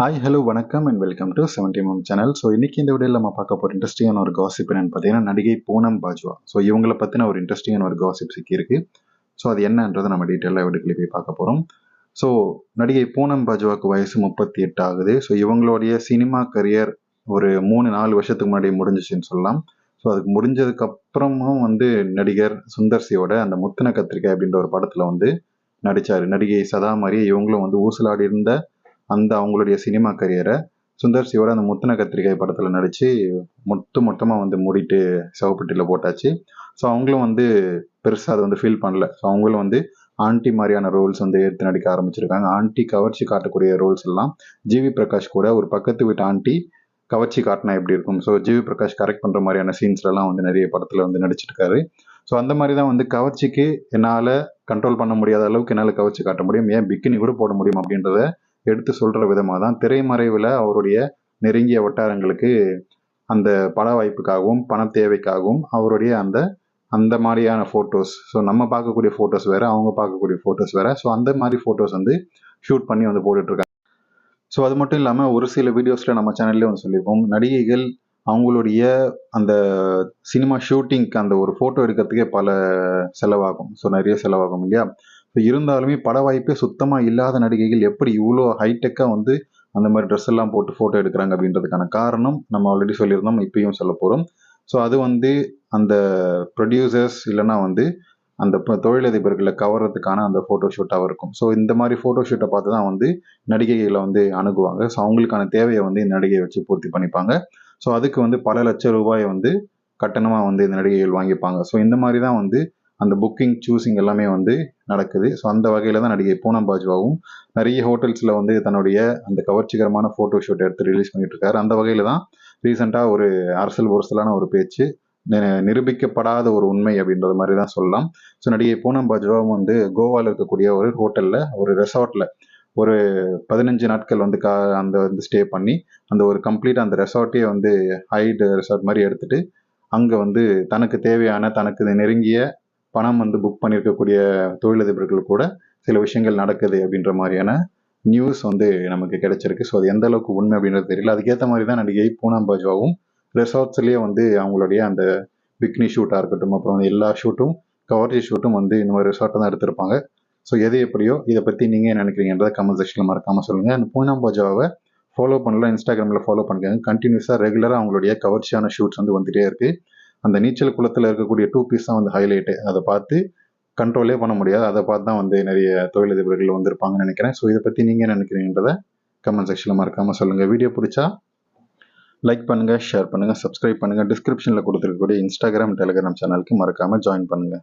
Hi hello வணக்கம் and welcome to seventy mum channel so இன்றைக்கி இந்த வீடியோவில் நம்ம பார்க்க போகிற இன்ட்ரெஸ்டிங்கான ஒரு காசிப் என்னென்னு பார்த்தீங்கன்னா நடிகை பூனம் பாஜ்வா. ஸோ இவங்களை பற்றின ஒரு இன்ட்ரெஸ்டிங்கான ஒரு காசிப் சிக்கியிருக்கு. ஸோ அது என்னன்றதை நம்ம டீட்டெயிலாக வீட்டுக்குள்ளே போய் பார்க்க போகிறோம் ஸோ நடிகை பூனம் பாஜ்வாக்கு வயசு முப்பத்தி எட்டு ஆகுது. ஸோ இவங்களுடைய சினிமா கரியர் ஒரு மூணு நாலு வருஷத்துக்கு முன்னாடி முடிஞ்சிச்சுன்னு சொல்லலாம். ஸோ அதுக்கு முடிஞ்சதுக்கப்புறமும் வந்து நடிகர் சுந்தர்சியோட அந்த முத்தின கத்திரிக்காய் அப்படின்ற ஒரு படத்தில் வந்து நடித்தார் நடிகை சதா மாதிரி இவங்களும் வந்து ஊசலாடி இருந்த அந்த அவங்களுடைய சினிமா கரியரை சுந்தர் சிவோட அந்த முத்தன கத்திரிக்காய் படத்தில் நடித்து மொத்து மொத்தமாக வந்து மூடிட்டு சிவப்பட்டியில் போட்டாச்சு. ஸோ அவங்களும் வந்து பெருசாக அதை வந்து ஃபீல் பண்ணல. ஸோ அவங்களும் வந்து ஆண்டி மாதிரியான ரோல்ஸ் வந்து எடுத்து நடிக்க ஆரம்பிச்சிருக்காங்க. ஆண்டி கவர்ச்சி காட்டக்கூடிய ரோல்ஸ் எல்லாம் ஜிவி பிரகாஷ் கூட ஒரு பக்கத்து வீட்டு ஆண்டி கவர்ச்சி காட்டினா எப்படி இருக்கும்? ஸோ ஜிவி பிரகாஷ் கரெக்ட் பண்ணுற மாதிரியான சீன்ஸ்லாம் வந்து நிறைய படத்தில் வந்து நடிச்சிருக்காரு. ஸோ அந்த மாதிரி தான் வந்து கவர்ச்சிக்கு என்னால் கண்ட்ரோல் பண்ண முடியாத அளவுக்கு என்னால் கவர்ச்சி காட்ட முடியும். ஏன் பிக்கினி கூட போட முடியும் அப்படின்றத எடுத்து சொல்கிற விதமாக தான் திரைமறைவில் அவருடைய நெருங்கிய வட்டாரங்களுக்கு அந்த பட வாய்ப்புக்காகவும் பண தேவைக்காகவும் அவருடைய அந்த அந்த மாதிரியான ஃபோட்டோஸ் ஸோ நம்ம பார்க்கக்கூடிய ஃபோட்டோஸ் வேறு அவங்க பார்க்கக்கூடிய ஃபோட்டோஸ் வேறு. ஸோ அந்த மாதிரி ஃபோட்டோஸ் வந்து ஷூட் பண்ணி வந்து போட்டுட்ருக்காங்க. ஸோ அது மட்டும் இல்லாமல் ஒரு சில வீடியோஸில் நம்ம சேனல்லே வந்து சொல்லியிருப்போம். நடிகைகள் அவங்களுடைய அந்த சினிமா ஷூட்டிங்க்கு அந்த ஒரு ஃபோட்டோ எடுக்கிறதுக்கே பல செலவாகும். ஸோ நிறைய செலவாகும் இல்லையா? ஸோ இருந்தாலுமே பட வாய்ப்பே சுத்தமாக இல்லாத நடிகைகள் எப்படி இவ்வளோ ஹைடெக்காக வந்து அந்த மாதிரி ட்ரெஸ் எல்லாம் போட்டு ஃபோட்டோ எடுக்கிறாங்க அப்படின்றதுக்கான காரணம் நம்ம ஆல்ரெடி சொல்லியிருந்தோம் இப்பயும் சொல்ல போகிறோம் ஸோ அது வந்து அந்த ப்ரொடியூசர்ஸ் இல்லைன்னா வந்து அந்த தொழிலதிபர்களை கவர்றதுக்கான அந்த ஃபோட்டோ ஷூட்டாக இருக்கும். ஸோ இந்த மாதிரி ஃபோட்டோ ஷூட்டை பார்த்து தான் வந்து நடிகைகளை வந்து அணுகுவாங்க. ஸோ அவங்களுக்கான தேவையை வந்து இந்த நடிகையை வச்சு பூர்த்தி பண்ணிப்பாங்க. ஸோ அதுக்கு வந்து பல லட்சம் ரூபாயை வந்து கட்டணமாக வந்து இந்த நடிகைகள் வாங்கிப்பாங்க. ஸோ இந்த மாதிரி தான் வந்து அந்த புக்கிங் சூஸிங் எல்லாமே வந்து நடக்குது. ஸோ அந்த வகையில் தான் நடிகை பூனம் பாஜ்வாவும் நிறைய ஹோட்டல்ஸில் வந்து தன்னுடைய அந்த கவர்ச்சிகரமான ஃபோட்டோ ஷூட் எடுத்து ரிலீஸ் பண்ணிட்டு இருக்காரு. அந்த வகையில் தான் ரீசெண்டாக ஒரு அரசியல் ஒருசலான ஒரு பேச்சு நிரூபிக்கப்படாத ஒரு உண்மை அப்படின்றது மாதிரி தான் சொல்லலாம். ஸோ நடிகை பூனம் பாஜ்வாவும் வந்து கோவாவில் இருக்கக்கூடிய ஒரு ஹோட்டலில் ஒரு ரெசார்ட்டில் ஒரு பதினஞ்சு நாட்கள் வந்து கா அந்த வந்து ஸ்டே பண்ணி அந்த ஒரு கம்ப்ளீட் அந்த ரெசார்ட்டே வந்து ஹைட் ரெசார்ட் மாதிரி எடுத்துட்டு அங்கே வந்து தனக்கு தேவையான தனக்கு நெருங்கிய பணம் வந்து புக் பண்ணியிருக்கக்கூடிய தொழிலதிபர்கள் கூட சில விஷயங்கள் நடக்குது அப்படின்ற மாதிரியான நியூஸ் வந்து நமக்கு கிடைச்சிருக்கு. ஸோ அது எந்த அளவுக்கு உண்மை அப்படின்றது தெரியல. அதுக்கேற்ற மாதிரி தான் நடிகை பூனம் பாஜாவும் ரெசார்ட்ஸ்லேயே வந்து அவங்களுடைய அந்த பிக்னி ஷூட்டாக இருக்கட்டும் அப்புறம் வந்து எல்லா ஷூட்டும் கவர்ஜி ஷூட்டும் வந்து இந்த மாதிரி ரிசார்ட்டை தான் எடுத்திருப்பாங்க. ஸோ எது எப்படியோ இதை பற்றி நீங்கள் என்ன நினைக்கிறீங்கன்றதை கமெண்ட் செக்ஷனில் மறக்காமல் சொல்லுங்கள் அந்த பூனம் பாஜாவை ஃபாலோ பண்ணலாம் இன்ஸ்டாகிராமில் ஃபாலோ பண்ணிக்கோங்க. கண்டினியூஸாக ரெகுலராக அவங்களுடைய கவர்ச்சியான ஷூட்ஸ் வந்து வந்துகிட்டே இருக்குது அந்த நீச்சல் குளத்தில் இருக்கக்கூடிய டூ பீஸ் தான் வந்து ஹைலைட்டு அதை பார்த்து கண்ட்ரோலே பண்ண முடியாது. அதை பார்த்து தான் வந்து நிறைய தொழிலதிபர்கள் வந்திருப்பாங்கன்னு நினைக்கிறேன். ஸோ இதை பற்றி நீங்கள் நினைக்கிறீங்கன்றத கமெண்ட் செக்ஷனில் மறக்காமல் சொல்லுங்கள் வீடியோ பிடிச்சா லைக் பண்ணுங்கள் ஷேர் பண்ணுங்கள் சப்ஸ்கிரைப் பண்ணுங்கள் டிஸ்கிரிப்ஷனில் கொடுத்துருக்கக்கூடிய இன்ஸ்டாகிராம் டெலிகிராம் சேனலுக்கு மறக்காமல் ஜாயின் பண்ணுங்கள்